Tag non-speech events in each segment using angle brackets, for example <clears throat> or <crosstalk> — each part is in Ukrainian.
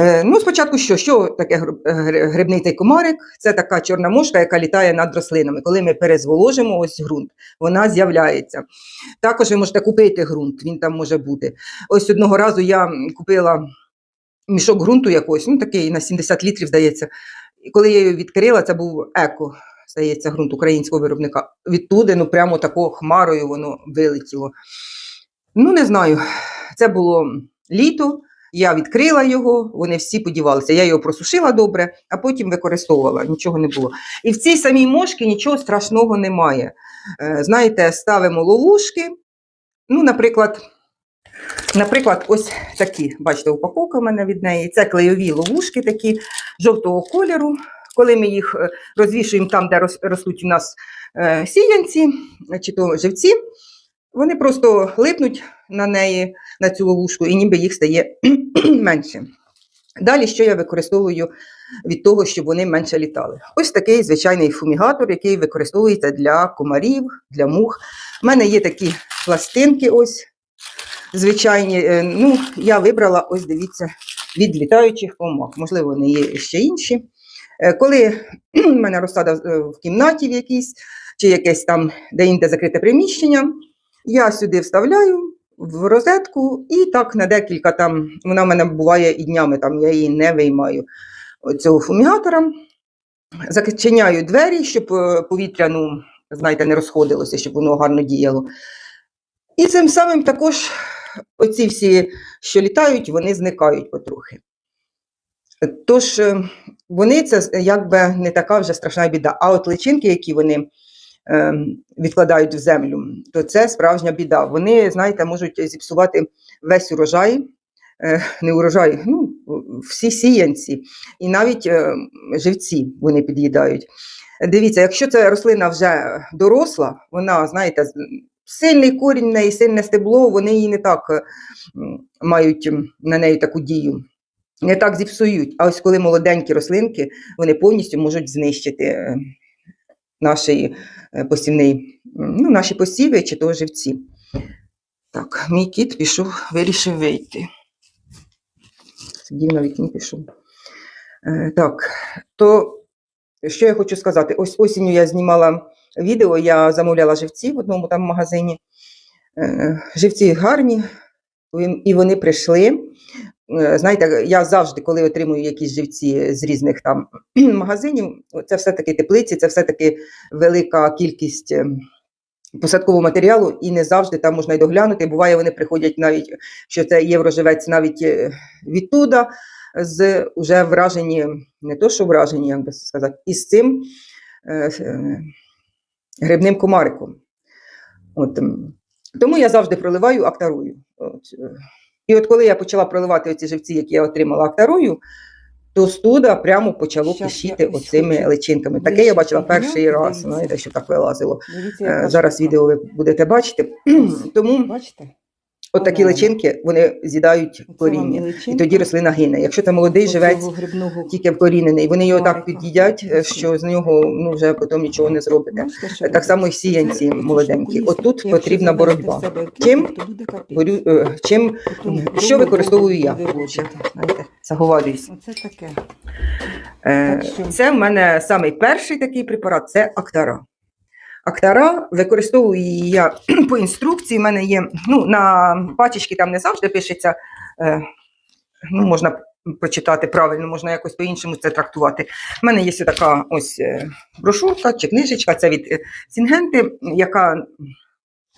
Е, Ну, спочатку що? Що таке гр- гр- грибний цей комарик? Це така чорна мошка, яка літає над рослинами. Коли ми перезволожимо ось ґрунт, вона з'являється. Також ви можете купити ґрунт, він там може бути. Ось одного разу я купила мішок ґрунту якогось, ну такий на 70 літрів, здається. І коли я його відкрила, це був еко, здається, ґрунт українського виробника. Відтуди, ну прямо такою хмарою воно вилетіло. Ну, не знаю, це було літо. Я відкрила його, вони всі подівалися. Я його просушила добре, а потім використовувала, нічого не було. І в цій самій мошці нічого страшного немає. Е, Знаєте, ставимо ловушки. Ну, наприклад, наприклад, ось такі, бачите, упаковка в мене від неї. Це клейові ловушки такі жовтого кольору. Коли ми їх е, розвішуємо там, де ростуть у нас е, сіянці чи то живці, вони просто липнуть на неї, на цю ловушку, і ніби їх стає <clears throat> менше. Далі, що я використовую від того, щоб вони менше літали? Ось такий звичайний фумігатор, який використовується для комарів, для мух. У мене є такі пластинки, ось звичайні. Е, Ну, я вибрала, ось дивіться, від літаючих комах. Можливо, вони є ще інші. Е, Коли <clears throat> в мене розсада е, в кімнаті в якійсь, чи якесь там де-інде закрите приміщення, я сюди вставляю в розетку і так на декілька там, вона в мене буває і днями, там я її не виймаю цього фумігатора. Зачиняю двері, щоб е, повітря, ну, знаєте, не розходилося, щоб воно гарно діяло. І цим самим також оці всі, що літають, вони зникають потрохи. Тож е, вони це якби не така вже страшна біда. А от личинки, які вони відкладають в землю, то це справжня біда. Вони, знаєте, можуть зіпсувати весь урожай, е, не урожай, ну, всі сіянці, і навіть е, живці вони під'їдають. Дивіться, якщо ця рослина вже доросла, вона, знаєте, сильний корінь неї, сильне стебло, вони її не так е, мають на неї таку дію. Не так зіпсують. А ось коли молоденькі рослинки, вони повністю можуть знищити наші е, ну, наші посіви чи то живці. Так, мій кіт пішов, вирішив вийти. Сидів на вікні, пішов. Е, так, то що я хочу сказати? Ось осінню я знімала відео, я замовляла живці в одному там магазині. Е, живці гарні, і вони прийшли. Е, Знаєте, я завжди, коли отримую якісь живці з різних там <clears throat> магазинів, це все-таки теплиці, це все-таки велика кількість е, посадкового матеріалу, і не завжди там можна й доглянути. Буває, вони приходять навіть, що це євроживець навіть е, відтуда, з уже вражені, не то, що вражені, як би сказати, із цим е, грибним комариком. От, тому я завжди проливаю актарою. От, і от коли я почала проливати оці живці, які я отримала актарою, то студа прямо почало ось оцими личинками. Таке я бачила перший раз, знаєте, що так вилазило. Е, Зараз відео ви будете бачити. Тому Бачите? От такі личинки вони з'їдають коріння. І тоді рослина гине. Якщо це молодий живець, тільки вкорінений, вони його так під'їдять, е, що з нього ну, вже потім нічого не зробите. Так само і сіянці молоденькі. Отут потрібна боротьба. Чим? Говорю, е, чим, що використовую я? знаєте, заговарююсь. Оце таке. Е, Так що- Це в мене самий перший такий препарат це Актара. Актара використовую її я <clears throat> по інструкції. У мене є ну, на пачечки там не завжди пишеться. Е, ну, можна прочитати правильно, можна якось по-іншому це трактувати. У мене є така ось е, брошурка чи книжечка, це від е, Сінгенти, яка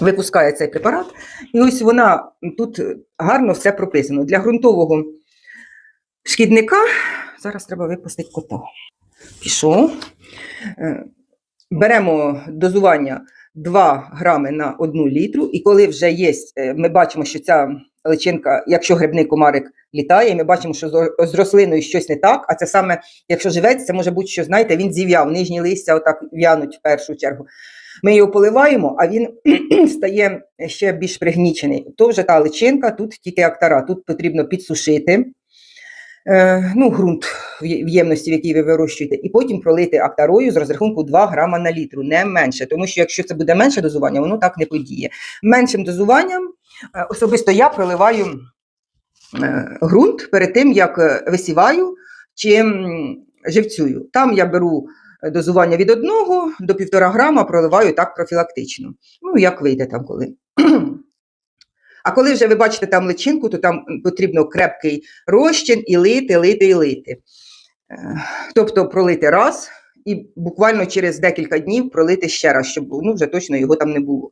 випускає цей препарат. І ось вона тут гарно все прописано. Для ґрунтового шкідника зараз треба випустити кота. Пішов. Беремо дозування 2 грами на 1 літру, і коли вже є, е, ми бачимо, що ця личинка, якщо грибний комарик літає, ми бачимо, що з- рослиною щось не так, а це саме, якщо живець, це може бути, що знаєте, він зів'яв, нижні листя отак в'януть в першу чергу. Ми його поливаємо, а він <clears throat> стає ще більш пригнічений. То вже та личинка, тут тільки актара. Тут потрібно підсушити ну, ґрунт в ємності, в якій ви вирощуєте, і потім пролити актарою з розрахунку 2 грама на літру, не менше. Тому що якщо це буде менше дозування, воно так не подіє. Меншим дозуванням е, особисто я проливаю е, ґрунт перед тим, як е, висіваю чи живцюю. Там я беру е, дозування від 1 до 1,5 грама, проливаю так профілактично. Ну, як вийде там коли. А коли вже ви бачите там личинку, то там потрібно крепкий розчин і лити, лити і лити. Е, Тобто пролити раз і буквально через декілька днів пролити ще раз, щоб ну, вже точно його там не було.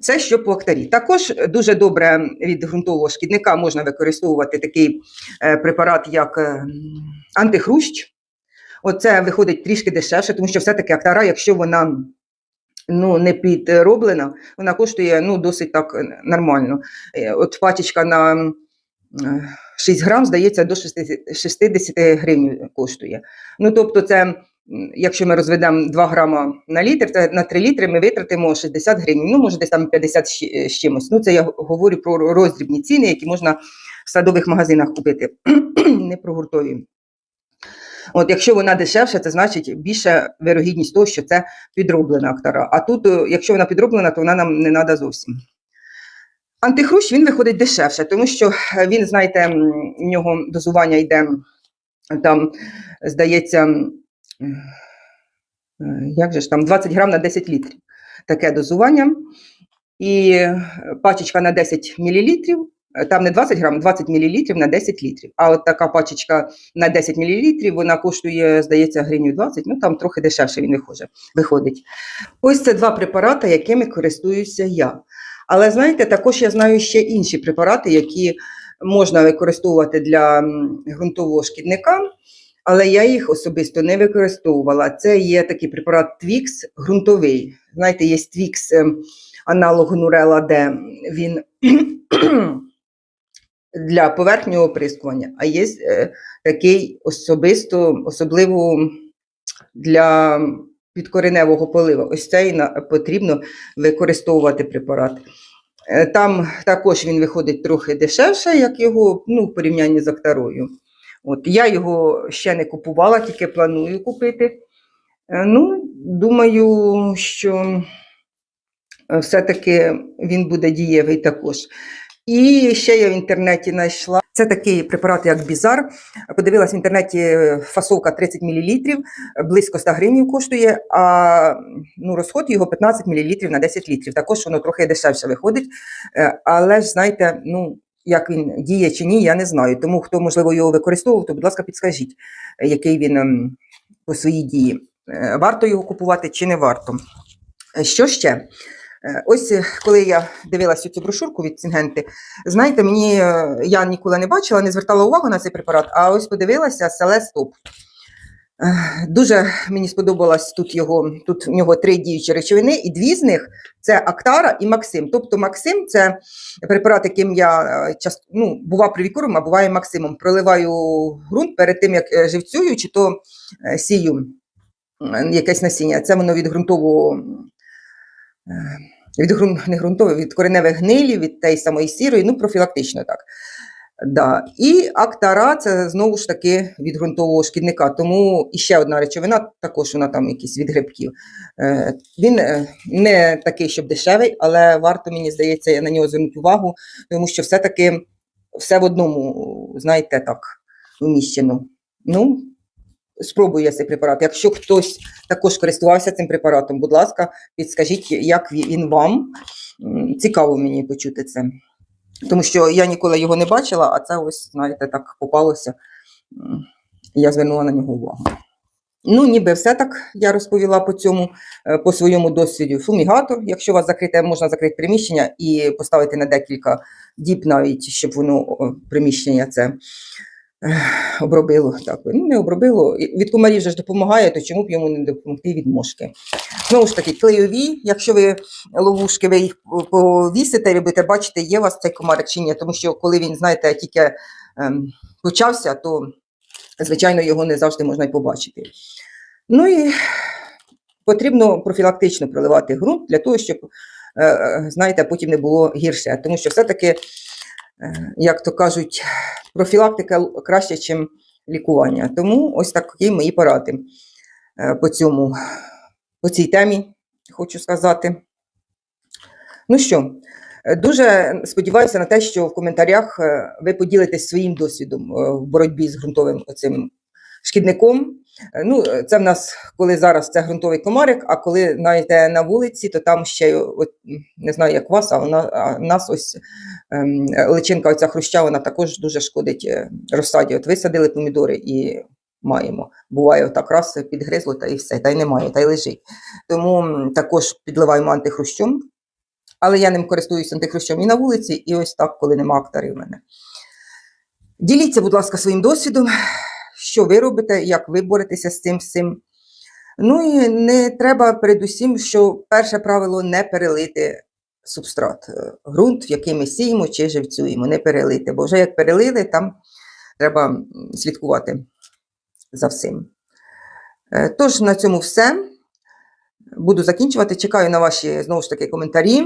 Це що по актарі. Також дуже добре від ґрунтового шкідника можна використовувати такий е, препарат, як е, антихрущ. Оце виходить трішки дешевше, тому що все-таки актара, якщо вона ну, не підроблена, вона коштує ну, досить так е, нормально. Е, От пачечка на е, 6 грам, здається, до 60 60 гривень коштує. Ну, тобто, це, якщо ми розведемо 2 грама на літр, то на 3 літри ми витратимо 60 гривень, ну, може, десь там 50 з з чимось. Ну, це я говорю про роздрібні ціни, які можна в садових магазинах купити, <clears throat> не про гуртові. От, якщо вона дешевша, це значить більша вирогідність того, що це підроблена актара. А тут, е, якщо вона підроблена, то вона нам не треба зовсім. Антихрущ він виходить дешевше, тому що е, він, знаєте, в нього дозування йде там, здається, е, як же ж там 20 грам на 10 літрів. Таке дозування. І пачечка на 10 мл, там не 20 грам, 20 мл на 10 літрів. А от така пачечка на 10 мл, вона коштує, здається, гривню 20, ну там трохи дешевше він виходить. Ось це два препарати, якими користуюся я. Але знаєте, також я знаю ще інші препарати, які можна використовувати для ґрунтового шкідника, але я їх особисто не використовувала. Це є такий препарат Twix ґрунтовий. Знаєте, є Twix ем, аналог Нурела Д. Він для поверхнього оприскування, а є е, такий особисто, особливо для підкореневого полива. Ось цей потрібно використовувати препарат. Е, Там також він виходить трохи дешевше, як його ну, в порівнянні з актарою. От, я його ще не купувала, тільки планую купити. Е, Ну, думаю, що все-таки він буде дієвий також. І ще я в інтернеті знайшла. Це такий препарат, як Бізар. Подивилась в інтернеті е, фасовка 30 мл, близько 100 гривень коштує, а ну, розход його 15 мл на 10 літрів. Також воно трохи дешевше виходить. Е, Але ж знаєте, ну. Як він діє чи ні, я не знаю. Тому хто, можливо, його використовував, то, будь ласка, підскажіть, який він ем, по своїй дії. Е, Варто його купувати чи не варто? Що ще? Е, Ось е, коли я дивилася цю брошурку від Сінгенти, знаєте, мені е, я ніколи не бачила, не звертала увагу на цей препарат, а ось подивилася селе Стоп. Дуже мені сподобалось тут його, тут в нього три діючі речовини, і дві з них це Актара і Максим. Тобто Максим це препарат, яким я часто ну, бува привікуром, а буває Максимом. Проливаю ґрунт перед тим, як живцюю, чи то сію якесь насіння. Це воно від ґрунтового. Від не ґрунтової, від кореневих гнилів, від тієї самої сірої, ну, профілактично так. Да. І актара це знову ж таки від ґрунтового шкідника. Тому і ще одна речовина, також вона там якісь від грибків. Е, Він е, не такий, щоб дешевий, але варто, мені здається, на нього звернути увагу, тому що все-таки все в одному, знаєте, так, вміщено. Ну, спробую цей препарат. Якщо хтось також користувався цим препаратом, будь ласка, підскажіть, як він вам. Цікаво мені почути це. Тому що я ніколи його не бачила, а це ось, знаєте, так попалося. Я звернула на нього увагу. Ну, ніби все так я розповіла по цьому, е, по своєму досвіду. Фумігатор, якщо у вас закрите, можна закрити приміщення і поставити на декілька діб навіть, щоб воно приміщення це обробило. Так, ну, не обробило. Від комарів же ж допомагає, то чому б йому не допомогти від мошки? Знову ж таки, клейові, якщо ви ловушки, ви їх повісите, ви будете бачити, є у вас цей комарик чи ні. Тому що коли він, знаєте, тільки ем, почався, то, звичайно, його не завжди можна й побачити. Ну і потрібно профілактично проливати ґрунт для того, щоб, е, е, знаєте, потім не було гірше. Тому що все-таки, як то кажуть, профілактика краще, ніж лікування. Тому ось такі мої поради е, по цьому, по цій темі, хочу сказати. Ну що, Е, Дуже сподіваюся на те, що в коментарях е, ви поділитесь своїм досвідом е, в боротьбі з ґрунтовим оцим шкідником. Е, Ну, е, це в нас, коли зараз це ґрунтовий комарик, а коли знаєте, на вулиці, то там ще, от, не знаю, як вас, а в нас ось ем, личинка оця хруща, вона також дуже шкодить е, розсаді. От висадили помідори і маємо. Буває, отак раз підгризло, та і все, та й немає, та й лежить. Тому також підливаємо антихрущом. Але я ним користуюся антихрущом і на вулиці, і ось так, коли нема актарів в мене. Діліться, будь ласка, своїм досвідом, що ви робите, як ви боретеся з цим всім. Ну і не треба передусім, що перше правило не перелити субстрат, е, ґрунт, в який ми сіємо чи живцюємо, не перелити. Бо вже як перелили, там треба слідкувати за всім. Е, Тож на цьому все. Буду закінчувати. Чекаю на ваші знову ж таки коментарі.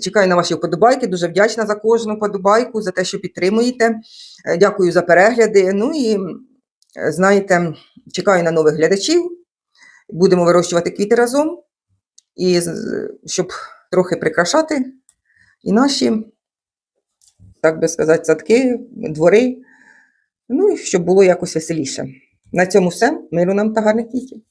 Чекаю на ваші вподобайки. Дуже вдячна за кожну вподобайку, за те, що підтримуєте. Е, Дякую за перегляди. Ну і знаєте, чекаю на нових глядачів. Будемо вирощувати квіти разом, і щоб трохи прикрашати і наші, так би сказати, садки, двори. Ну і щоб було якось веселіше. На цьому все. Миру нам та гарних квітів.